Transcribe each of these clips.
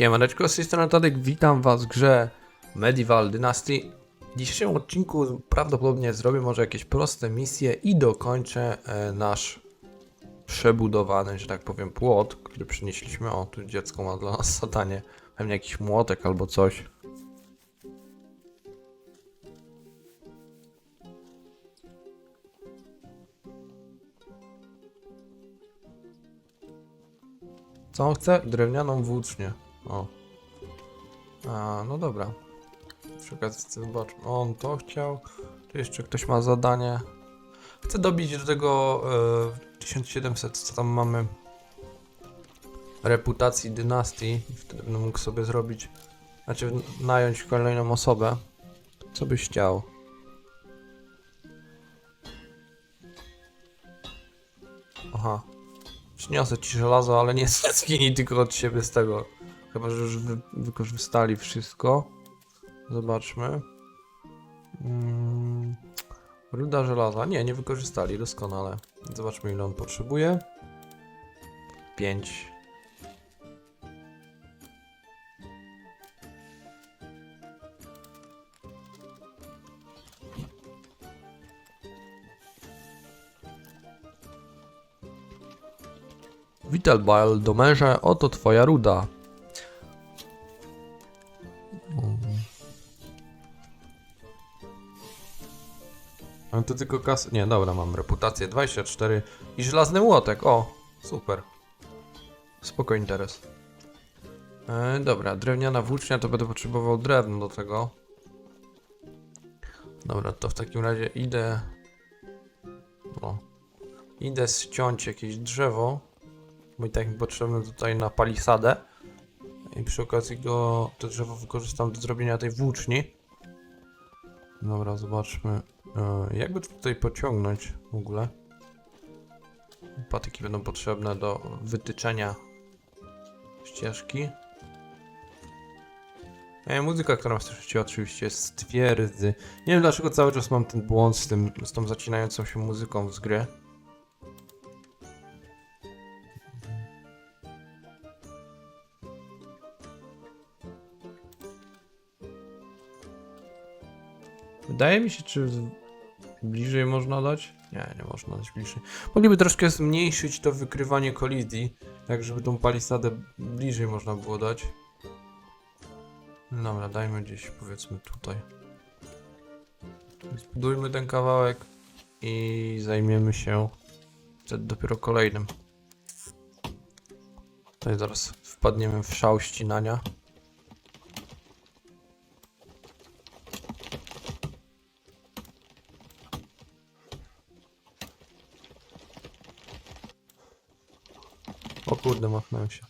Siemaneczko, z tej strony Tadek, witam was w grze Medieval Dynasty. W dzisiejszym odcinku prawdopodobnie zrobię może jakieś proste misje i dokończę e, nasz przebudowany, że tak powiem, płot, który przynieśliśmy. O, tu dziecko ma dla nas zadanie. Pewnie jakiś młotek albo coś. Co on chce? Drewnianą włócznię. O. A, no dobra. Przy okazji zobaczmy. On to chciał. Tu jeszcze ktoś ma zadanie. Chcę dobić do tego e, 1700, co tam mamy. Reputacji dynastii. Wtedy będę mógł sobie zrobić. Znaczy, nająć kolejną osobę. Co byś chciał? Aha. Przyniosę ci żelazo, ale nie zginij tylko od siebie z tego. Chyba, że już wy wykorzystali wszystko. Zobaczmy. Mm, ruda żelaza. Nie, nie wykorzystali, doskonale. Zobaczmy ile on potrzebuje. 5. Witalbile, domerze, oto twoja ruda. Ale to tylko kas... Nie, dobra, mam reputację 24 i żelazny młotek, o, super. Spoko interes. E, dobra, drewniana włócznia, to będę potrzebował drewno do tego. Dobra, to w takim razie idę... Idę ściąć jakieś drzewo. Bo i tak mi potrzebne tutaj na palisadę. I przy okazji go to drzewo wykorzystam do zrobienia tej włóczni. Dobra, zobaczmy. E, jakby tutaj pociągnąć w ogóle? Patyki będą potrzebne do wytyczenia ścieżki. E, muzyka, którą słyszycie oczywiście jest twierdzy. Nie wiem dlaczego cały czas mam ten błąd z, tym, z tą zacinającą się muzyką z gry. Wydaje mi się, czy bliżej można dać? Nie, nie można dać bliżej. Mogliby troszkę zmniejszyć to wykrywanie kolizji, tak żeby tą palisadę bliżej można było dać. Dobra, dajmy gdzieś powiedzmy tutaj. Zbudujmy ten kawałek i zajmiemy się wtedy dopiero kolejnym. Tutaj zaraz wpadniemy w szał ścinania. Kurde, machnąłem się.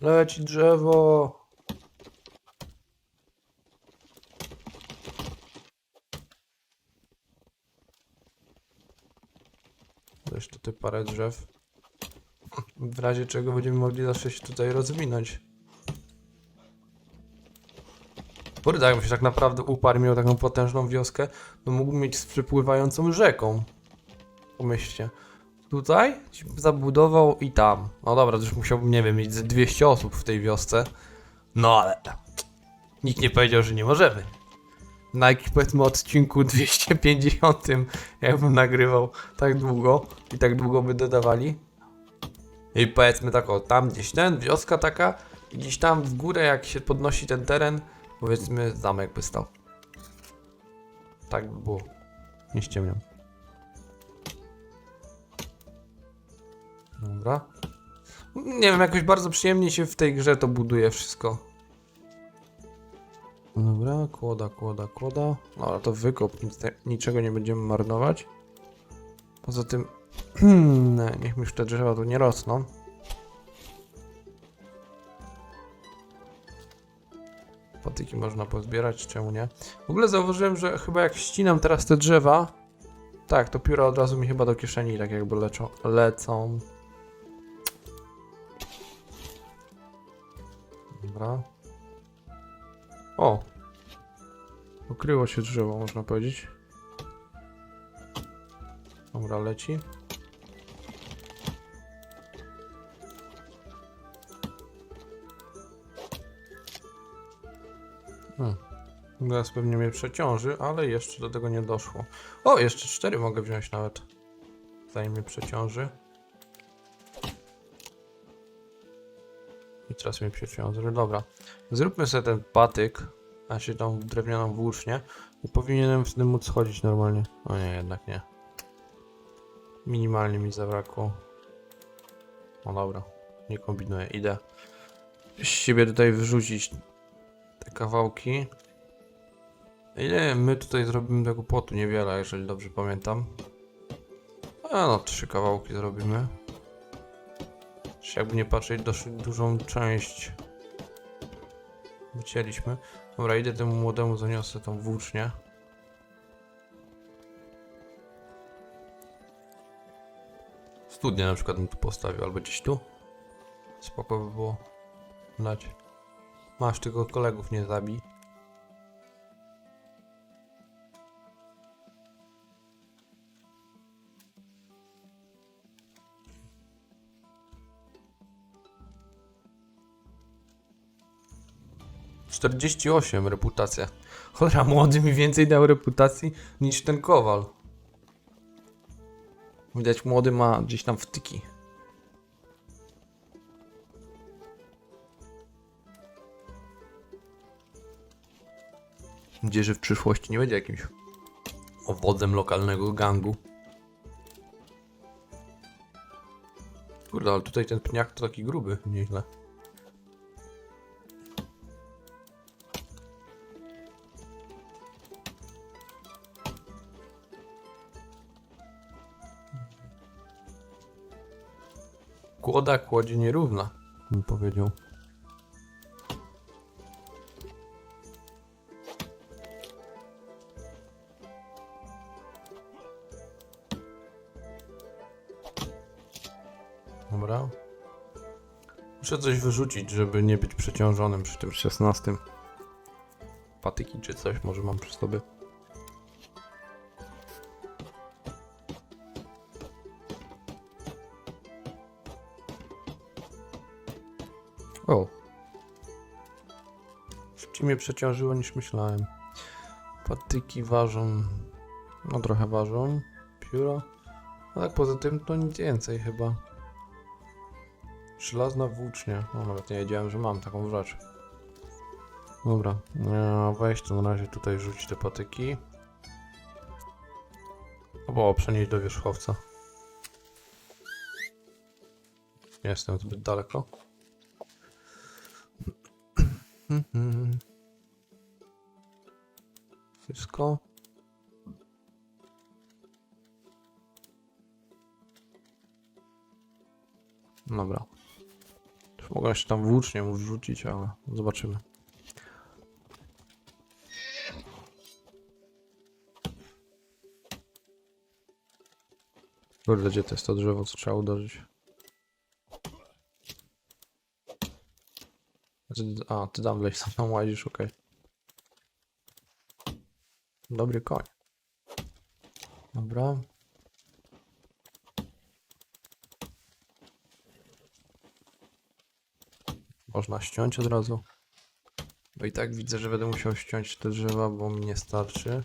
Leci drzewo! Jeszcze tutaj parę drzew. W razie czego będziemy mogli zawsze się tutaj rozwinąć. Jakby się tak naprawdę uparł miał taką potężną wioskę, to mógłbym mieć z przepływającą rzeką. Pomyślcie. Tutaj zabudował i tam. No dobra, już musiałbym, nie wiem, mieć ze 200 osób w tej wiosce. No ale nikt nie powiedział, że nie możemy. Na jakimś powiedzmy odcinku 250, jakbym nagrywał tak długo i tak długo by dodawali. I powiedzmy tak o, tam gdzieś ten, wioska taka, i gdzieś tam w górę jak się podnosi ten teren, powiedzmy zamek by stał. Tak by było. Nie ściemniam. Dobra. Nie wiem, jakoś bardzo przyjemnie się w tej grze to buduje wszystko. Dobra, kłoda, kłoda, kłoda. Dobra, to wykop, nic, niczego nie będziemy marnować. Poza tym, nie, niech mi już te drzewa tu nie rosną. Patyki można pozbierać, czemu nie? W ogóle zauważyłem, że chyba jak ścinam teraz te drzewa, tak, to pióra od razu mi chyba do kieszeni tak jakby leczą, lecą. Dobra. O! Ukryło się drzewo, można powiedzieć. Dobra, leci. Teraz pewnie mnie przeciąży, ale jeszcze do tego nie doszło. O, jeszcze cztery mogę wziąć nawet. Zanim mnie przeciąży. I teraz mnie przeciąży. Dobra. Zróbmy sobie ten patyk. Się tą drewnianą włócznię. I powinienem wtedy móc chodzić normalnie. O nie, jednak nie. Minimalnie mi zabrakło. No dobra. Nie kombinuję. Idę z siebie tutaj wyrzucić te kawałki. Ile my tutaj zrobimy tego płotu? Niewiele, jeżeli dobrze pamiętam. A no, trzy kawałki zrobimy. Już jakby nie patrzeć, dosyć dużą część wycięliśmy. Dobra, idę temu młodemu, zaniosę tą włócznię. Studnię na przykład bym tu postawił, albo gdzieś tu. Spoko by było dać. Masz, tylko kolegów nie zabij. Czterdzieści osiem reputacja. Cholera, młody mi więcej dał reputacji niż ten kowal. Widać, młody ma gdzieś tam wtyki. Nadzieję, że w przyszłości nie będzie jakimś owocem lokalnego gangu. Kurde, ale tutaj ten pniak to taki gruby, nieźle. Kłoda kłodzie nierówna, bym powiedział. Dobra. Muszę coś wyrzucić, żeby nie być przeciążonym przy tym 16. Patyki czy coś może mam przy sobie. Szybciej mnie przeciążyło niż myślałem. Patyki ważą. No trochę ważą. Pióra. A tak poza tym to nic więcej chyba. Żelazna włócznia. No nawet nie wiedziałem, że mam taką rzecz. Dobra, e, weź to na razie tutaj rzuć te patyki. Albo przenieść do wierzchowca. Nie jestem zbyt daleko. Wszystko. Dobra. Mogę się tam włócznie wrzucić, ale zobaczymy. Kurde, gdzie to jest to drzewo, co trzeba uderzyć? A ty, a, ty tam wleź, tam łazisz, okej. Dobry koń. Dobra. Można ściąć od razu. Bo i tak widzę, że będę musiał ściąć te drzewa, bo mi nie starczy.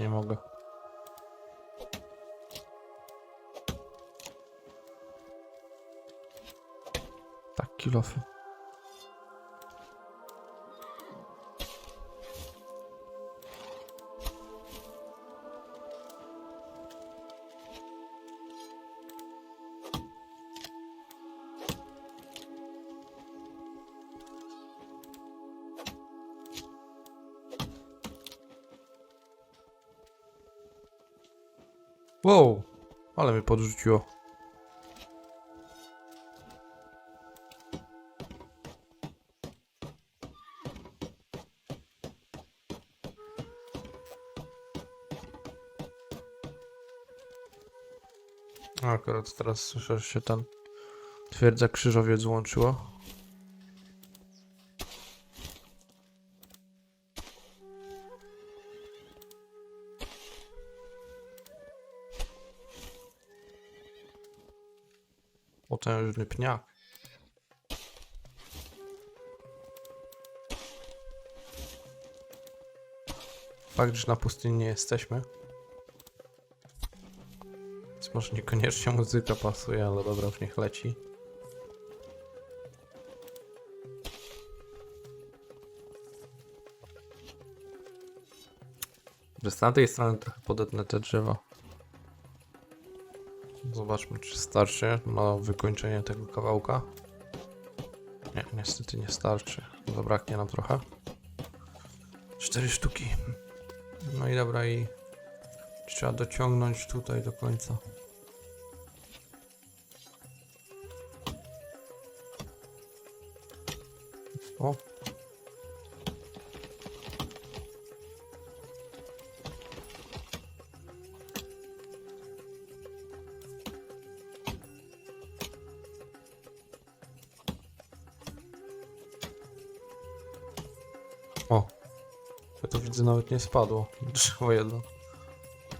Nie mogę. Tak, kilofy. Wow, ale mnie podrzuciło. Akurat teraz słyszę, że się ten Twierdza Krzyżowiec złączyło. Potężny pniak. Fakt, że na pustyni nie jesteśmy. Więc może niekoniecznie muzyka pasuje, ale dobra, niech leci. Z tamtej strony trochę podetnę te drzewa. Zobaczmy, czy starczy na wykończenie tego kawałka. Nie, niestety nie starczy. Zabraknie nam trochę. Cztery sztuki. No i dobra, i trzeba dociągnąć tutaj do końca. O. O. Ja to widzę nawet nie spadło. Drzewo jedno.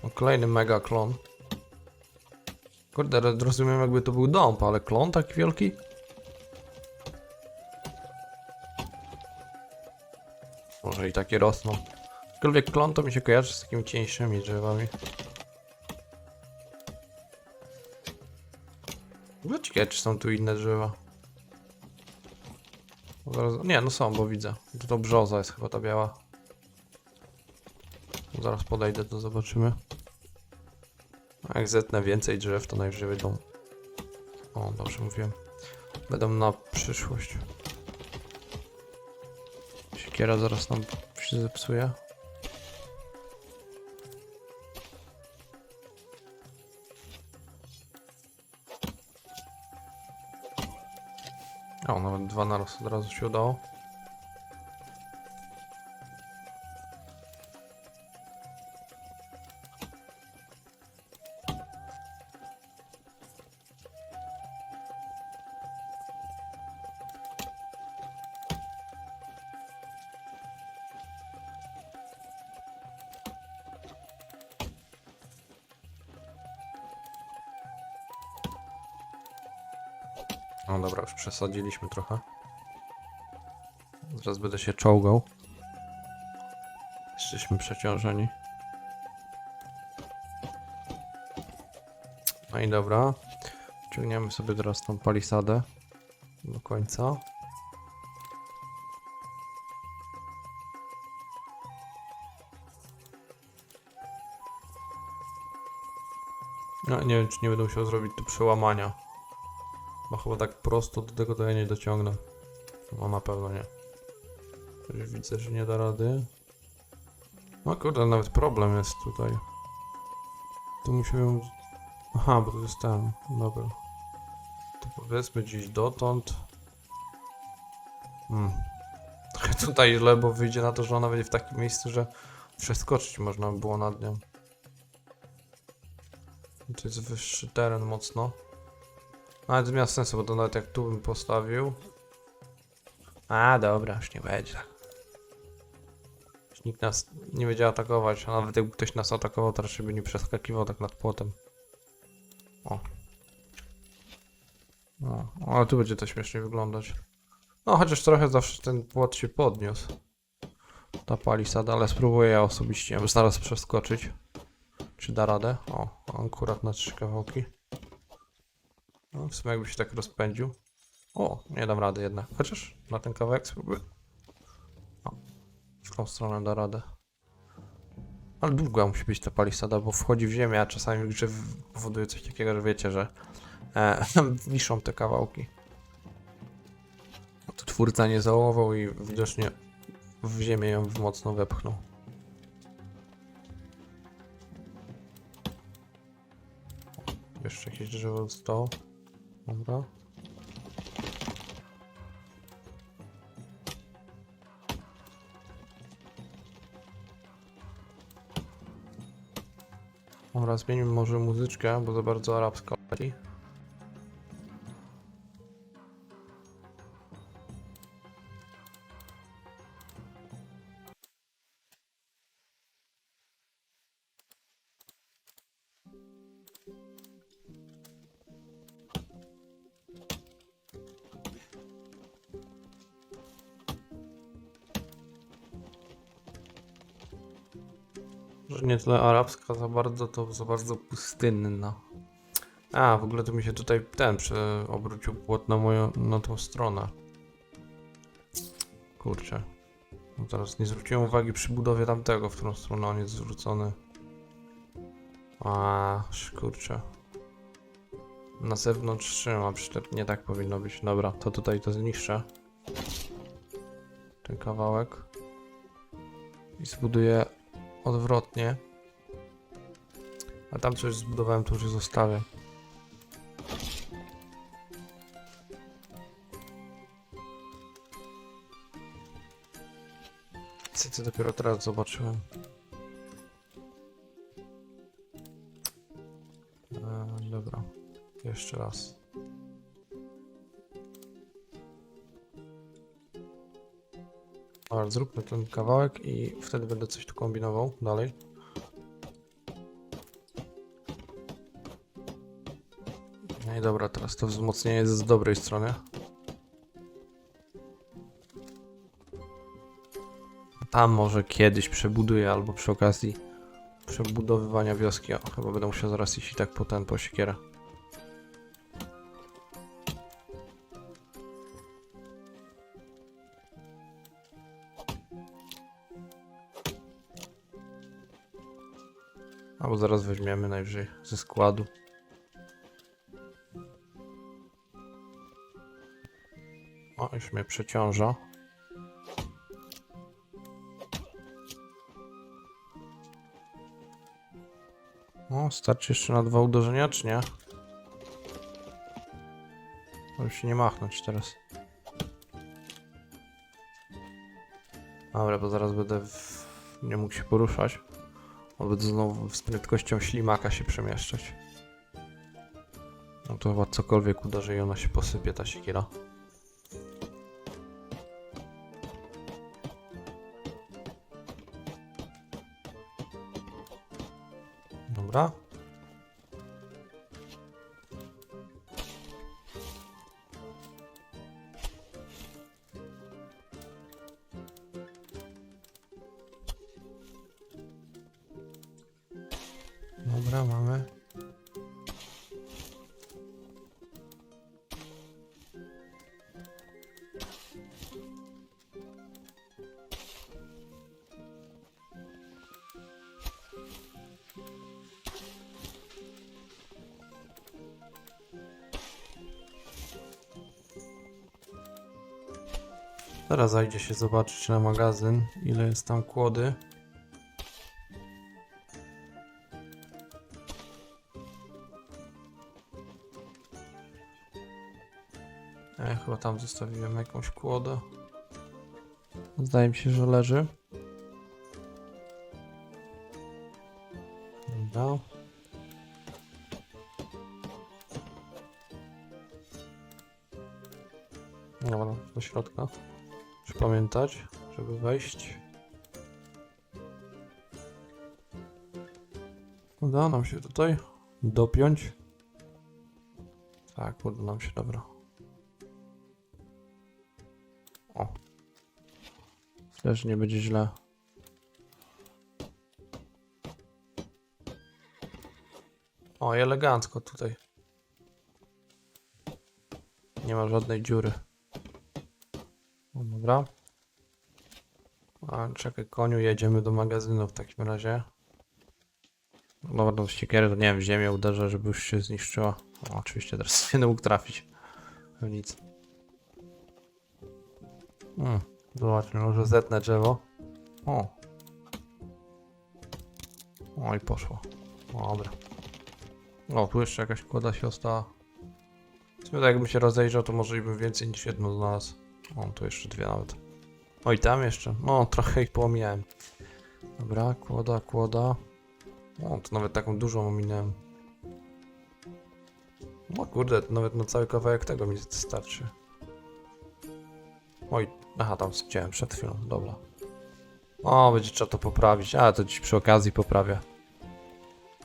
O, kolejny mega klon. Kurde, rozumiem jakby to był dąb, ale klon taki wielki? Może i takie rosną. Aczkolwiek klon to mi się kojarzy z takimi cieńszymi drzewami. Ciekawe, czy są tu inne drzewa. Zaraz, nie, no są, bo widzę. To, brzoza jest chyba ta biała. Zaraz podejdę, to zobaczymy. A Jak zetnę więcej drzew, to najwyżej będą... O, dobrze mówiłem. Będą na przyszłość. Siekiera zaraz nam się zepsuje. O, nawet dwa naraz od razu się udało. Przesadziliśmy trochę. Zaraz będę się czołgał. Jesteśmy przeciążeni. No i dobra. Ciągniemy sobie teraz tą palisadę do końca. No, nie wiem, czy nie będę musiał zrobić tu przełamania. Bo chyba tak prosto do tego to ja nie dociągnę. No na pewno nie. Już widzę, że nie da rady. No kurde, nawet problem jest tutaj. Tu musimy... Aha, bo to jest ten. Dobra. To powiedzmy gdzieś dotąd. Hmm. Trochę tutaj źle, bo wyjdzie na to, że ona będzie w takim miejscu, że przeskoczyć można by było nad nią. To jest wyższy teren mocno. Ale to miało sensu, bo to nawet jak tu bym postawił. A, dobra, już nie będzie tak. Już nikt nas nie będzie atakować, a nawet jakby ktoś nas atakował, to raczej by nie przeskakiwał tak nad płotem. O. No, ale tu będzie to śmiesznie wyglądać. No, chociaż trochę zawsze ten płot się podniósł. Ta palisada, ale spróbuję ja osobiście ją zaraz przeskoczyć. Czy da radę? O, akurat na trzy kawałki. No, w sumie jakby się tak rozpędził. O, nie dam rady jednak. Chociaż na ten kawałek spróbuję. O, w tą stronę da radę. Ale długa musi być ta palisada, bo wchodzi w ziemię, a czasami grze powoduje coś takiego, że wiecie, że e, wiszą te kawałki. No to twórca nie załował i widocznie w ziemię ją mocno wepchnął. Jeszcze jakieś drzewo zostało. Dobra. Dobra, zmienimy może muzyczkę, bo za bardzo arabska leci. Nie tyle arabska za bardzo, to za bardzo pustynna. A, w ogóle to mi się tutaj ten obrócił płot na moją, na tą stronę. Kurczę. No teraz nie zwróciłem uwagi przy budowie tamtego, w którą stronę on jest zwrócony. A, kurczę. Na zewnątrz trzyma, przecież nie tak powinno być. Dobra, to tutaj to zniszczę. Ten kawałek. I zbuduję odwrotnie. A tam coś zbudowałem, to już zostawię. Co dopiero teraz zobaczyłem. E, dobra, jeszcze raz. Zróbmy ten kawałek i wtedy będę coś tu kombinował dalej. No i dobra, teraz to wzmocnienie jest z dobrej strony. Tam może kiedyś przebuduję albo przy okazji przebudowywania wioski. O, chyba będę musiał zaraz iść i tak po ten, po siekierę. Albo zaraz weźmiemy najwyżej ze składu. O, już mnie przeciąża. O, starczy jeszcze na dwa uderzenia, czy nie? Może się nie machnąć teraz. Dobra, bo zaraz będę w... nie mógł się poruszać. Będę znowu z prędkością ślimaka się przemieszczać. No to chyba cokolwiek uderzy i ona się posypie, ta siekiera. Dobra. Dobra, mamy. Teraz zajdzie się zobaczyć na magazyn, ile jest tam kłody. Tam zostawiłem jakąś kłodę. Zdaje mi się, że leży. Dobra. Dobra, do środka. Muszę pamiętać, żeby wejść. Uda nam się tutaj dopiąć. Tak, uda nam się, dobra. Też nie będzie źle. O, elegancko tutaj. Nie ma żadnej dziury. No dobra. A, czekaj, koniu, jedziemy do magazynu w takim razie. No Dobra, do siekiery to nie wiem, w ziemię uderzę, żeby już się zniszczyła. Oczywiście teraz nie mógł trafić. No nic. Hmm, zobaczmy, może zetnę drzewo. O. O i poszło. Dobra. O, tu jeszcze jakaś kłada się ostała. Tak jakbym się rozejrzał, to może i bym więcej niż jedną znalazł. O, tu jeszcze dwie nawet. O i tam jeszcze. No, trochę ich pomijałem. Dobra, kłoda, kłoda. O, to nawet taką dużą ominąłem. O kurde, to nawet na cały kawałek tego mi starczy. Oj, aha, tam widziałem przed chwilą, dobra. O, będzie trzeba to poprawić. A, to dziś przy okazji poprawię.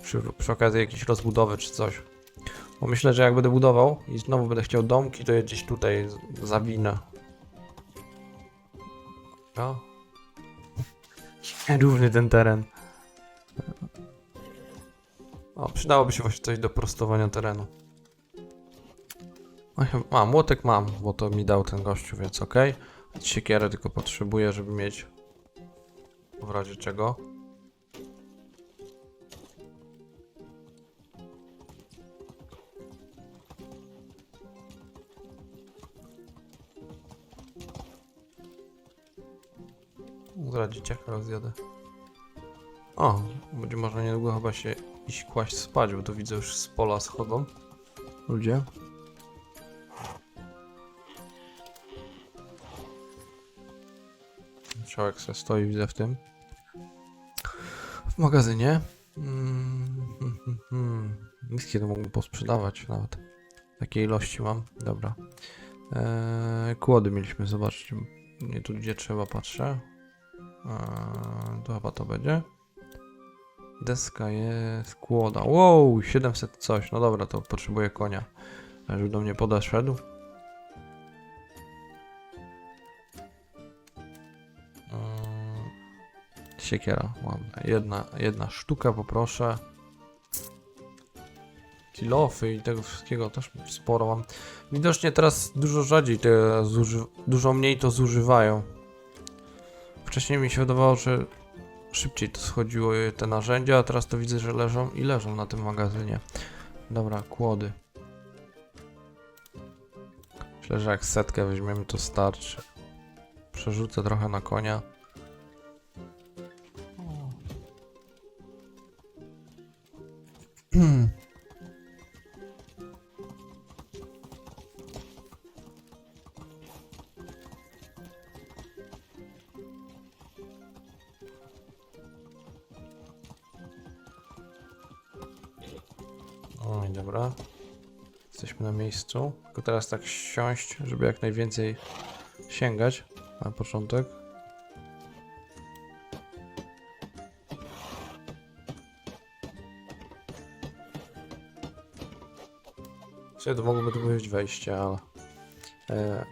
Przy, przy okazji jakiejś rozbudowy czy coś. Bo myślę, że jak będę budował i znowu będę chciał domki, to je gdzieś tutaj zawinę. No. Równy ten teren. O, przydałoby się właśnie coś do prostowania terenu. Chyba- A, młotek mam, bo to mi dał ten gościu, więc okej. Siekierę tylko potrzebuję, żeby mieć w razie czego. Zaraz dzieciaka rozjadę. O, będzie można niedługo chyba się iść kłaść spać, bo to widzę już z pola schodzą. Ludzie. Człowiek se stoi, widzę w tym. W magazynie. Mm, hmm. Miskie to mógłbym posprzedawać nawet. Takiej ilości mam. Dobra. Eee, kłody mieliśmy zobaczyć. Nie tu gdzie trzeba patrzę. Eee, to chyba to będzie. Deska jest, kłoda. Wow, 700 coś. No dobra, to potrzebuję konia. Żeby do mnie podeszedł. Siekiera, ładna. Jedna, jedna sztuka poproszę. Kilofy i tego wszystkiego też sporo mam. Widocznie teraz dużo rzadziej te dużo mniej to zużywają. Wcześniej mi się wydawało, że szybciej to schodziło te narzędzia, a teraz to widzę, że leżą i leżą na tym magazynie. Dobra, kłody. Myślę, że jak setkę weźmiemy, to starczy. Przerzucę trochę na konia. Oj, dobra. Jesteśmy na miejscu. Tylko teraz tak siąść, żeby jak najwięcej sięgać na początek. Sobie to mogłoby tu być wejście, ale... E,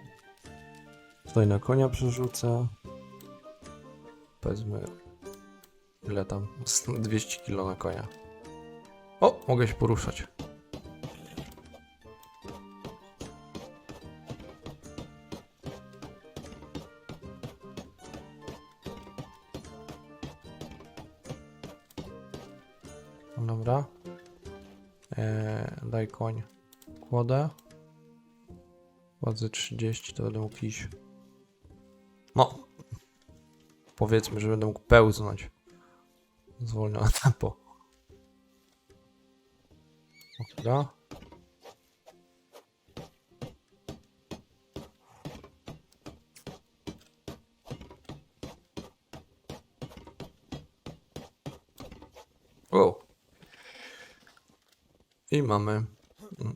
tutaj na konia przerzucę. Powiedzmy... Ile tam? Z 200 kg na konia. O, mogę się poruszać. Dobra. Eee, daj koń. Kładę. Kładzę 30, to będę mógł iść. No. Powiedzmy, że będę mógł pełznąć. Zwolnione tempo. Dobra. O. I mamy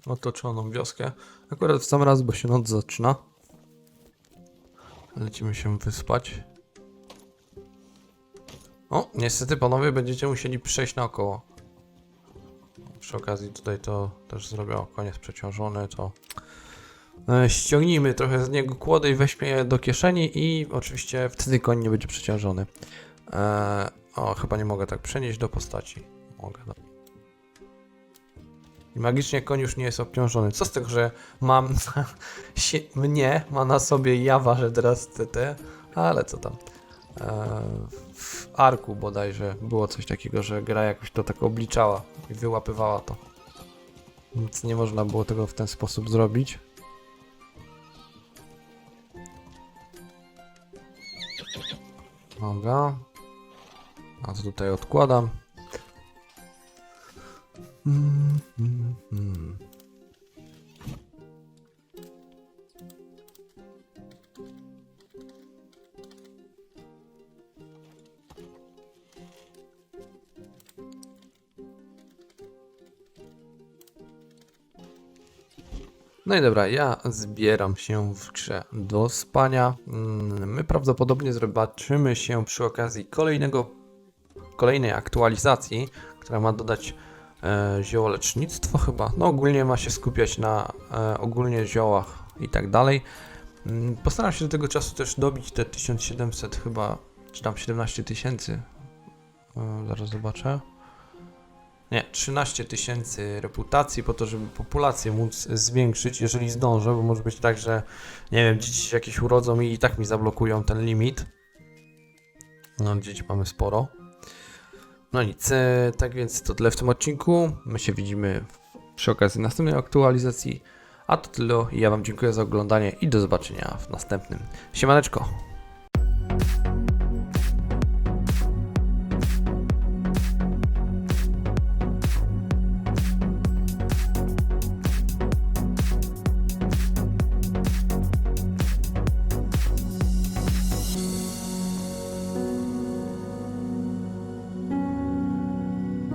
otoczoną wioskę. Akurat w sam raz, bo się noc zaczyna. Lecimy się wyspać. O, niestety panowie będziecie musieli przejść naokoło. Przy okazji tutaj to też zrobię, o, koniec przeciążony, to e, ściągnijmy trochę z niego kłody i weźmie je do kieszeni i oczywiście wtedy koń nie będzie przeciążony. E, o, chyba nie mogę tak przenieść do postaci. Mogę, no. I magicznie koń już nie jest obciążony. Co z tego, że mam się, mnie, ma na sobie ja ważę teraz TT, ale co tam. E, w arku bodajże było coś takiego, że gra jakoś to tak obliczała i wyłapywała to. Więc nie można było tego w ten sposób zrobić. Noga. A to tutaj odkładam. No i dobra, ja zbieram się w grze do spania. Mm, My prawdopodobnie zobaczymy się przy okazji kolejnego, kolejnej aktualizacji, która ma dodać ziołolecznictwo chyba. No ogólnie ma się skupiać na e, ogólnie ziołach i tak dalej. Mm, Postaram się do tego czasu też dobić te 1700 chyba, czy tam 17 tysięcy. E, zaraz zobaczę. Nie, 13 tysięcy reputacji po to, żeby populację móc zwiększyć, jeżeli zdążę, bo może być tak, że nie wiem, dzieci się jakieś urodzą i i tak mi zablokują ten limit. No, dzieci mamy sporo. No nic, e, tak więc to tyle w tym odcinku. My się widzimy przy okazji następnej aktualizacji. A to tyle. Ja Wam dziękuję za oglądanie i do zobaczenia w następnym. Siemaneczko.